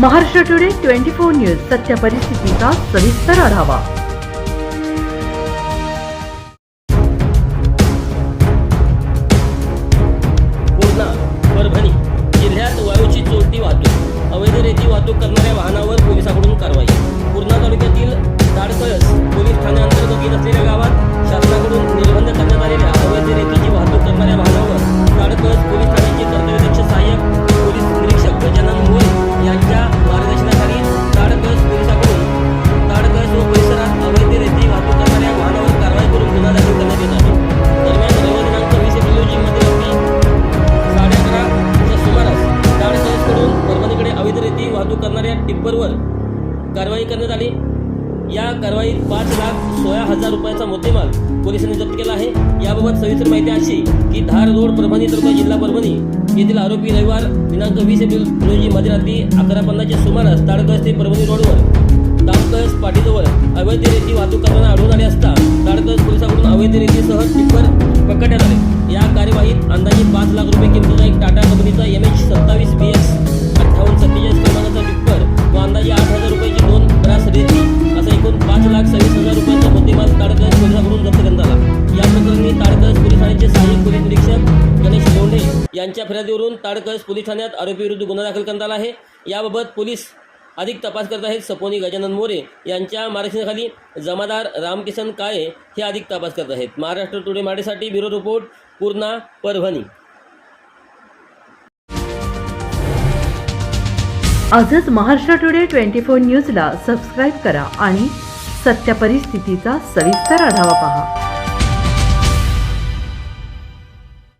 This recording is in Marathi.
Maharashtra today twenty four news सत्य परिस्थितीचा सविस्तर आढावा. पूर्णा परभणी जिल्ह्यात वायूची चोरटी वाहतूक. अवैध रेती वाहतूक करणाऱ्या वाहनावर पोलिसांकडून कारवाई. पूर्णा तालुक्यातील अवैध वाहतूक करणाऱ्या टिप्परवर कारवाई करण्यात आली. या कारवाईत पाच लाख सोळा हजार रुपयाचा मुद्देमाल पोलिसांनी जप्त केला आहे. याबाबत सविस्तर माहिती अशी की धार रोड परभणी तालुका जिल्हा परभणी येथील आरोपी रविवार दिनांक वीस एप्रिल रोजी मध्यरात्री अकरा पन्नासच्या सुमारास ताडकळस ते परभणी रोडवर ताडकळस पाटीजवळ अवैध रेती वाहतूक करताना आढळून आले असता ताडकळस पोलिसांकडून अवैध रेतीसह टिप्पर पकडण्यात आले. या कार्यवाहीत अंदाजे पाच लाख रुपये यांच्या फिर्यादीवरून ताडकळस पोलीस ठाण्यात आरोपीविरुद्ध गुन्हा दाखल करण्यात आला आहे. याबाबत पोलीस अधिक तपास करत आहेत सपोनी गजानन मोरे यांच्या मार्गदर्शनाखाली जमादार रामकिशन काळे हे अधिक तपास करत आहेत. महाराष्ट्र टुडे माडेसाठी ब्युरो रिपोर्ट पूर्णा परभणी. आजच महाराष्ट्र टुडे ट्वेंटी फोर न्यूजला सबस्क्राईब करा आणि सत्य परिस्थितीचा सविस्तर आढावा पहा.